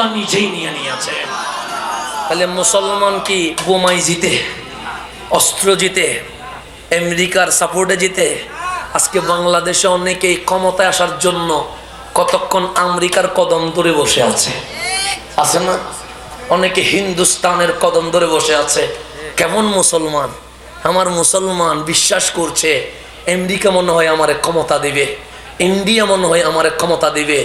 আল্লাহ নিজেই নিয়ে নিয়েছে। তাহলে মুসলমান কি বোমাই জিতে, অস্ত্র জিতে, আমেরিকার সাপোর্টে জিতে? আজকে বাংলাদেশে অনেকেই ক্ষমতায় আসার জন্য কতক্ষণ আমেরিকার কদম ধরে বসে আছে? আছে না? অনেকে হিন্দুস্তানের কদম ধরে বসে আছে। কেমন মুসলমান? আমার মুসলমান বিশ্বাস করছে, আমেরিকা মনে হয় আমার ক্ষমতা দিবে, ইন্ডিয়া মনে হয় আমার ক্ষমতা দিবে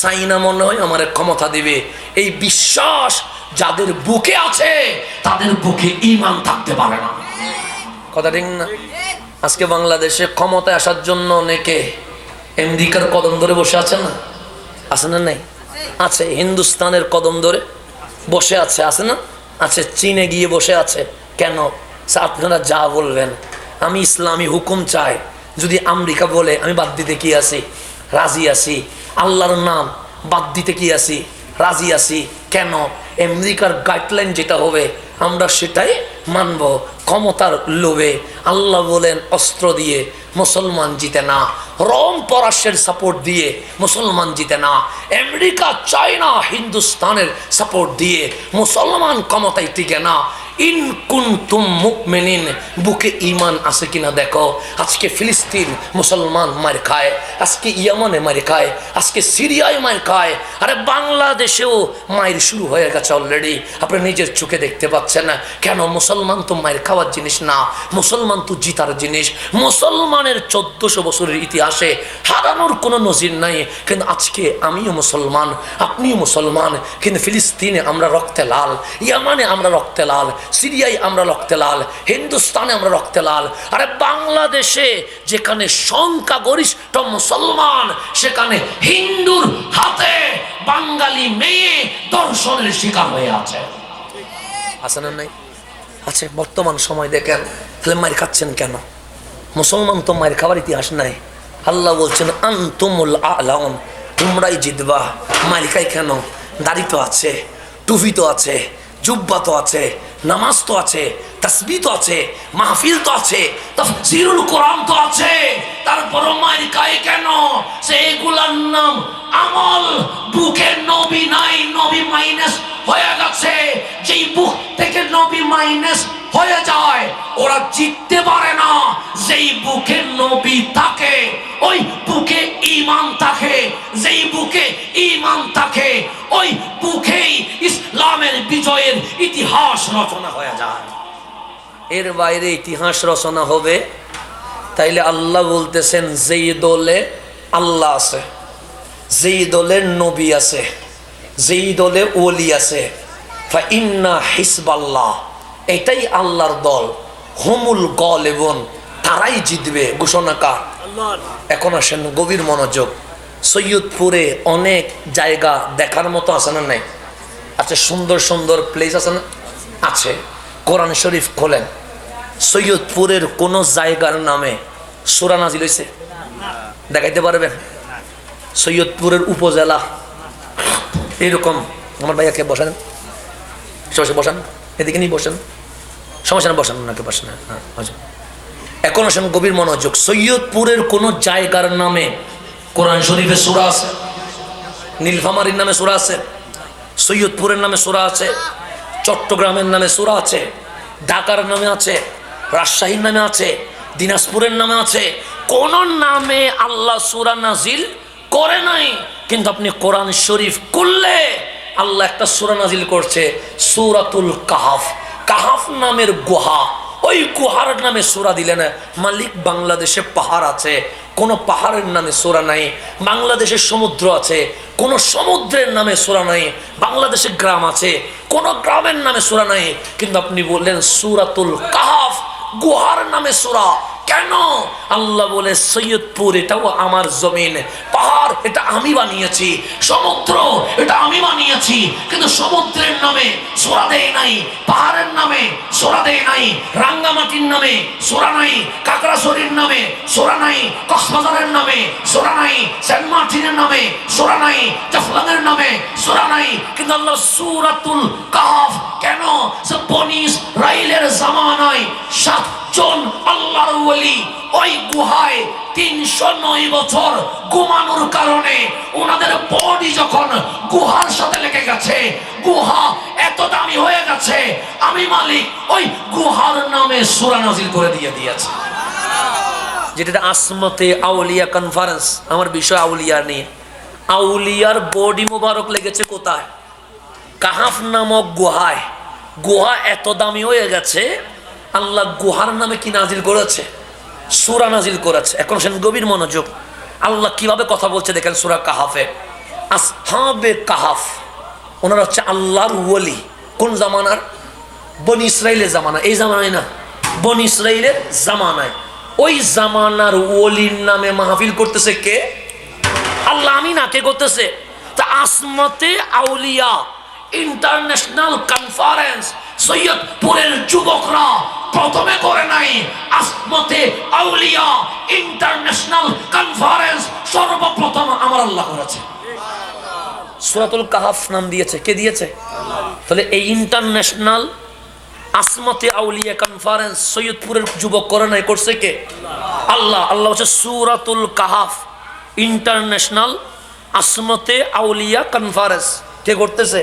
চাইনা মনে হয় আমার ক্ষমতা দিবে। এই বিশ্বাস যাদের বুকে আছে, তাদের বুকে ইমান থাকতে পারে না। কথা ঠিক না? আজকে বাংলাদেশে ক্ষমতায় আসার জন্য অনেকে আমেরিকার কদম ধরে বসে আছে না? আছে না নাই? আছে, হিন্দুস্তানের কদম ধরে বসে আছে আছে না? আছে, চীনে গিয়ে বসে আছে। কেন? আপনারা যা বলবেন। আমি ইসলামী হুকুম চাই। যদি আমেরিকা বলে, আমি বাদ দিতে কি আছি? রাজি আছি। আল্লাহর নাম বাদ দিতে কি আছি? রাজি আছি। কেন? আমেরিকার গাইডলাইন যেটা হবে, আমরা সেটাই মানব ক্ষমতার লোভে। আল্লাহ বলেন, অস্ত্র দিয়ে মুসলমান জিতে না। রোম পরাশের সাপোর্ট দিয়ে মুসলমান জিতে না। আমেরিকা, চায়না, হিন্দুস্তানের সাপোর্ট দিয়ে মুসলমান ক্ষমতায় টিকে না। বুকে ইমান আছে কিনা দেখো। আজকে ফিলিস্তিন মুসলমান মার খায়, আজকে ইয়ামানে মার খায়, আজকে সিরিয়ায় মার খায়, আরে বাংলাদেশেও মায়ের শুরু হয়ে গেছে অলরেডি আপনি নিজের চোখে দেখতে পাচ্ছেন না। কেন মুসলমান তো মায়ের খাওয়ার জিনিস না, মুসলমান তো জিতার জিনিস। মুসলমানের চোদ্দশো বছরের ইতিহাসে হারানোর কোনো নজির নাই। কিন্তু আজকে আমিও মুসলমান, আপনিও মুসলমান, কিন্তু ফিলিস্তিনে আমরা রক্তে লাল, ইয়ামানে আমরা রক্তে লাল। সিরিয়ায় আমরা রক্তে লাল, হিন্দুস্তানে আমরা রক্তে লাল, আরে বাংলাদেশে যেখানে সংখ্যাগরিষ্ঠ মুসলমান, সেখানে হিন্দুর হাতে বাঙালি মেয়ে দর্শনের শিকার হয়ে আছে। আছে না নাই? আছে বর্তমান সময় দেখেন, তাহলে মায়ের খাচ্ছেন কেন? মুসলমান তো মায়ের খাবার ইতিহাস নাই। আল্লাহ বলছেন, আন্তুমুল আলাম তোমরাই জিতবা। মায়ের খাই কেন? দাড়ি তো আছে, টুপি তো আছে, জুব্বা তো আছে নামাজ তো আছে তসবি তো আছে, মাহফিল তো আছে, তফসিরুল কোরআন তো আছে। তারপর মায়ের খাই কেন? সেগুলার নাম আমল। বুকে নবী নাই, নবী মাইনাস হয়ে গেছে। যেই বুক থেকে নবী মাইনাস হয়ে যায়, ওরা জিততে পারে না। যেই বুকে নবী থাকে, ওই বুকে ইমান থাকে। যেই বুকে ইমান থাকে, ওই বুকেই ইসলামের বিজয়ের ইতিহাস রচনা হয়ে যায়। এর বাইরে ইতিহাস রচনা হবে। তাইলে আল্লাহ বলতেছেন, যেই দলে আল্লাহ আছে, যেই দলের নবী আছে, যেই দলে ওলি আছে ফা ইন্না হিসবাল্লাহ। এটাই আল্লাহর দল। হোমুল গল এবং তারাই জিতবে ঘোষণা কার? এখন আসেন গভীর মনোযোগ। সৈয়দপুরে অনেক জায়গা দেখার মতো আছে না নাই? আচ্ছা সুন্দর সুন্দর প্লেস আছে না? আছে। কোরআন শরীফ খোলেন। সৈয়দপুরের কোন জায়গার নামে সুরা নাজিল হয়েছে দেখাইতে পারবেন? সৈয়দপুরের উপজেলা। এরকম আমার ভাইয়াকে বসান। সবাই বসান। এদিকে নিয়ে বসেন। সমস্যা না বসান, ওনাকে বসেন হ্যাঁ আচ্ছা এখন আসেন গভীর মনোযোগ। সৈয়দপুরের কোন জায়গার নামে কোরআন শরীফে সুরা আছে? নীলফামারির নামে সুরা আছে? সৈয়দপুরের নামে সুরা আছে? চট্টগ্রামের নামে সুরা আছে? ঢাকার নামে আছে? রাজশাহীর নামে আছে? দিনাজপুরের নামে আছে? কোন নামে আল্লাহ সুরা নাজিল করে নাই। কিন্তু আপনি কোরআন শরীফ করলে আল্লাহ একটা সুরা নাজিল করছে, সুরাতুল কাহাফ। কাহাফ নামের গুহা। ওই গুহার নামে সোরা দিলেন মালিক বাংলাদেশে পাহাড় আছে, কোনো পাহাড়ের নামে সোরা নাই, বাংলাদেশে সমুদ্র আছে, কোনো সমুদ্রের নামে সোরা নাই, বাংলাদেশে গ্রাম আছে, কোনো গ্রামের নামে সোরা নাই। কিন্তু আপনি বললেন সুরাতুল কাহাফ, গুহার নামে সোরা। কেন? আল্লাহ বলে, সৈয়দপুর এটাও আমার জমিন। পাহাড়, এটা আমি বানিয়েছি। সমুদ্র, এটা আমি বানিয়েছি। কিন্তু সমুদ্রের নামে সোরা দেয় নাই, পাহাড়ের নামে সোরা দেয় নাই, রাঙ্গামাটির নামে সোরা নাই, কাকড়াছড়ির নামে সোরা নাই, কক্সবাজারের নামে সোরা নাই, সেন্ট মার্টিনের নামে সোরা নাই, জাফলংয়ের নামে সোরা নাই। কিন্তু আল্লাহ সুরাতুল কাফ কেন? সে বনিস রাইলের জামানায় সাতজন আল্লাহর ওলি ওই গুহায় তিনশো নয় বছর ঘুমানোর কারণে ওনাদের বডি যখন গুহার সাথে লেগে গেছে, গুহা এত দামি হয়ে গেছে, আমি মালিক ওই গুহার নামে সুরা নাজিল করে দিয়ে দিয়েছে। যেটা আসমতে আউলিয়া কনফারেন্স আমার বিষয় আউলিয়া নিয়ে। আউলিয়ার বডি মোবারক লেগেছে কোথায়? কাহাফ নামক গুহায়। গুহা এত দামি হয়ে গেছে আল্লাহ গুহার নামে কি নাজিল করেছে? সুরা নাজিল করেছে। এখন সেন গভীর মনোযোগ। আল্লাহ কীভাবে কথা বলছে দেখেন সুরা কাহাফে? আসহাবে কাহাফ। ওনারা হচ্ছে আল্লাহর ওয়ালি কোন জামানার? বন ইসরায়েলের জামানা। এই জামানায় না, বন ইসরায়েলের জামানায়। ওই জামানার ওলির নামে মাহফিল করতেছে কে? আল্লাহ, আমি না, কে করতেছে? তা আসমতে আউলিয়া, ইন্টারন্যাশনাল কনফারেন্স, সৈয়দপুরের যুবকরা প্রথমে করে নাই। আসমতে আউলিয়া ইন্টারন্যাশনাল কনফারেন্স সর্বপ্রথম আমার আল্লাহ করেছে। সুরাতুল কাহাফ নাম দিয়েছে। কে দিয়েছে? তাহলে এই ইন্টারন্যাশনাল আসমতে আউলিয়া কনফারেন্স সৈয়দপুরের যুবক করে নাই, করছে কে? আল্লাহ। আল্লাহ হচ্ছে সুরাতুল কাহাফ ইন্টারন্যাশনাল আসমতে আউলিয়া কনফারেন্স। কে করতেছে?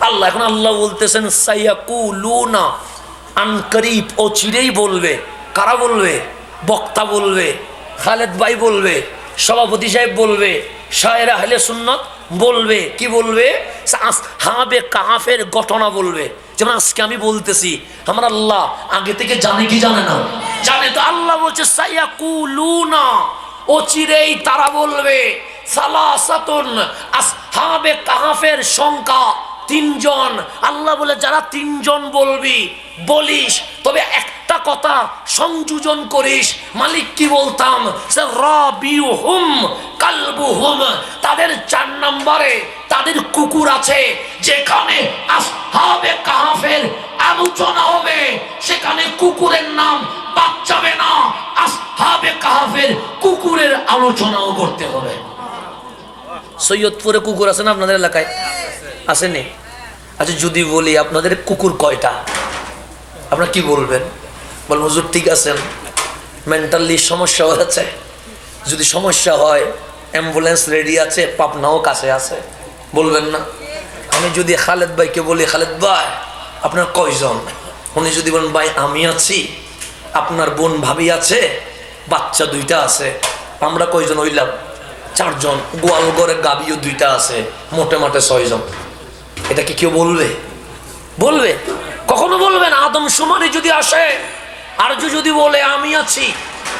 আল্লাহ। এখন আল্লাহ বলতেছেন, সাইয়াকুলুনা আনকরিব ও চিরেই বলবে। কারা বলবে? বক্তা বলবে, খালেদ ভাই বলবে, সভাপতি সাহেব বলবে, শায়ের আহলে সুন্নত বলবে, কি বলবে? হাবে কাহাফের ঘটনা বলবে। যেমন আজকে আমি বলতেছি, আমার আল্লাহ আগে থেকে জানে কি জানে না? জানে তো আল্লাহ বলছে সাইয়াকুলুনা অচিরেই তারা বলবে, সালাসাতুন আসহাবে কাহাফের সংখ্যা। তিনজন। আল্লাহ বলে, যারা তিনজন বলবি, বলিস, তবে একটা কথা সংযোজন করিস। মালিক কি বলতাম? সে রবিহুম কালবুহুম। তাদের চার নম্বরে তাদের কুকুর আছে, যেখানে আসহাবে কাহাফের আলোচনা হবে। সেখানে কুকুরের নাম বাদ যাবে না। আসহাবে কাহাফের কুকুরের আলোচনাও করতে হবে। সৈয়দপুরে কুকুর আছে না আপনাদের এলাকায়? আসেনি? আচ্ছা যদি বলি, আপনাদের কুকুর কয়টা? আপনার কি বলবেন? বল হুজুর, ঠিক আছেন মেন্টালি সমস্যা হয়েছে। যদি সমস্যা হয় অ্যাম্বুলেন্স রেডি আছে পাপনাও কাছে আছে। বলবেন না। আমি যদি খালেদ ভাইকে বলি, খালেদ ভাই, আপনার কয়জন? উনি যদি বলেন, ভাই, আমি আছি। আপনার বোন, ভাবি আছে। বাচ্চা দুইটা আছে। আমরা কয়জন হইলাম? চারজন। গোয়ালগড়ে গাবিও দুইটা আছে। মোটে মোটে ছয়জন। এটা কি কেউ বলবে? বলবে। কখনো বলবেন আদম সুমারি যদি আসে আর যদি বলে, আমি আছি,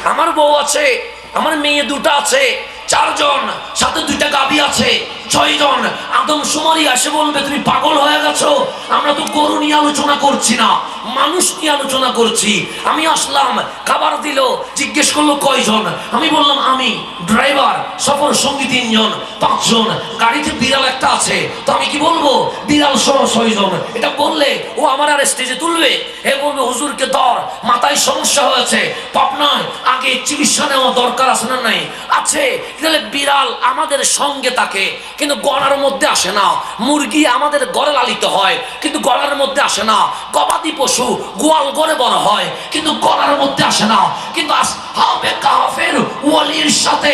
আমার বউ আছে, আমার মেয়ে দুটো আছে, চারজন, সাথে দুইটা গাবি আছে, ছয়জন। আদম সুমারি আসে, বলবে, তুমি পাগল হয়ে গেছো, আমরা তো গরু নিয়ে আলোচনা করছি না, মানুষ নিয়ে আলোচনা করছি। আমি আসলাম, খাবার দিল, জিজ্ঞেস করল, কয়জন? আমি বললাম, আমি, ড্রাইভার সফর সঙ্গী তিনজন, পাঁচজন। গাড়িতে বিড়াল একটা আছে। তো আমি কি বলব? বিড়াল সহ ছয়জন। এটা বললে ও আমার আর স্টেজে তুলবে? এ বলবে, হুজুরকে ধর, মাথায় সমস্যা হয়েছে। পাবনায় আগে চিকিৎসা নেওয়া দরকার আছে না নাই? আছে। তাহলে বিড়াল আমাদের সঙ্গে থাকে, কিন্তু গড়ার মধ্যে আসে না। মুরগি আমাদের গড়ে লালিত হয়, কিন্তু গড়ার মধ্যে আসে না। গবাদি পশু গোয়াল গড়ে বড় হয়, কিন্তু গড়ার মধ্যে আসে না। কিন্তু আসহাবে কাহাফের ওয়ালির সাথে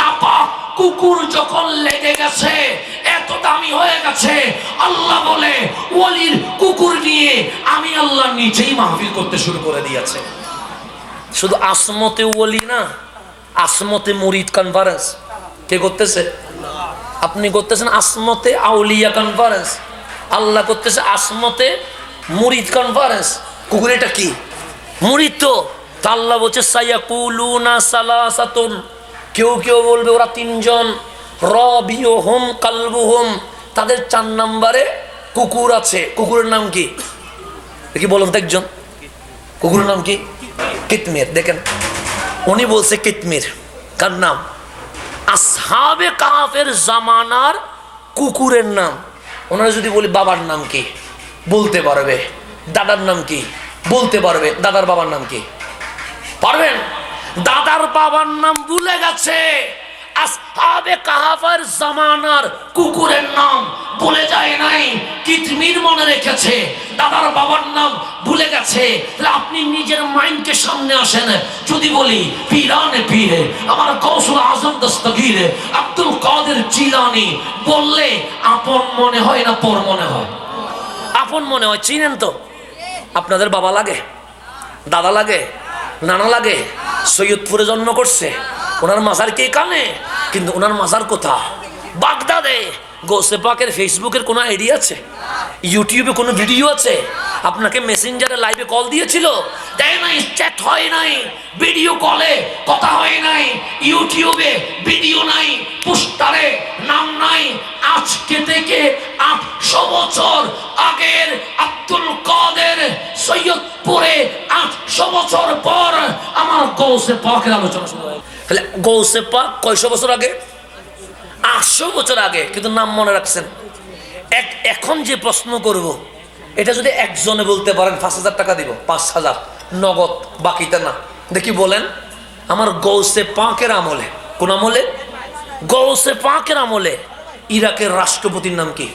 নাপাক কুকুর যখন লেগে গেছে দামি হয়ে গেছে। আল্লাহ বলে ওয়ালির কুকুর নিয়ে আমি আল্লাহ নিজেই মাহফিল করতে শুরু করে দিয়েছে। শুধু আসমতে ওলি না, আসমতে মুরিদ কনফারেন্স কে করতেছে? আপনি করতেছেন আসমতে আউলিয়া কনফারেন্স আল্লাহ করতেছে আসমতে মুরিদ কনফারেন্স কুকুর এটা কি? মুরিদ তো। তা আল্লাহ বলছে সাইয়াকুলুনা সালাসাতুন। কেউ কেউ বলবে ওরা তিনজন। রবিও কালবু হোম তাদের চার নম্বরে কুকুর আছে। কুকুরের নাম কি? কি বলুন তো একজন। কুকুরের নাম কি? কিতমির। দেখেন। উনি বলছে কিতমির। কার নাম? আসহাবে কাহাফের জামানার কুকুরের নাম। ওনারা যদি বলি, বাবার নাম কি? বলতে পারবে। দাদার নাম কি? বলতে পারবে। দাদার বাবার নাম কি? পারবেন? দাদার বাবার নাম ভুলে গেছে। আসহাবে কাহাফের জামানার কুকুরের নাম বলে যায় নাই, কিতমির মনে রেখেছে, দাদার বাবার নাম ভুলে গেছে। তাহলে আপনি নিজের মাইন্ডকে সামনে আসেন, যদি বলি, পীরানে পীরে, আমার কৌশল আজম দস্তগীরে, আব্দুল কাদের জিলানি, বললে আপন মনে হয় না পর মনে হয়? আপন মনে হয়, চিনেন তো? আপনাদের বাবা লাগে, দাদা লাগে, নানা লাগে, সৈয়দপুরে জন্ম করছে ওনার মাজার কে কানে? কিন্তু ওনার মাজার কোথা বাগদাদে। গোসে পাকের ফেসবুকের কোনো আইডি আছে? ইউটিউবে কোনো ভিডিও আছে? আপনাকে মেসেঞ্জারে লাইভে কল দিয়েছিল? দেয় নাই, চ্যাট হয় নাই, ভিডিও কলে, কথা হয় নাই, ইউটিউবে ভিডিও নাই, পোস্টারে নাম নাই। আজকে থেকে আটশো বছর আগের আব্দুল কাদের সৈয়দপুরে আটশো বছর পর আমার গৌসে আলোচনা শুরু হয় তাহলে গৌসে পাক কয়শো বছর আগে? আটশো বছর আগে, কিন্তু নাম মনে রাখছেন। এক এখন যে প্রশ্ন করব, এটা যদি একজনে বলতে পারেন, পাঁচ হাজার টাকা দিব, পাঁচ হাজার, নগদ বাকিতে না। দেখি বলেন, আমার গৌসে পাকের আমলে, কোন আমলে? গৌসে পাকের আমলে, ইরাকের রাষ্ট্রপতির নাম কি?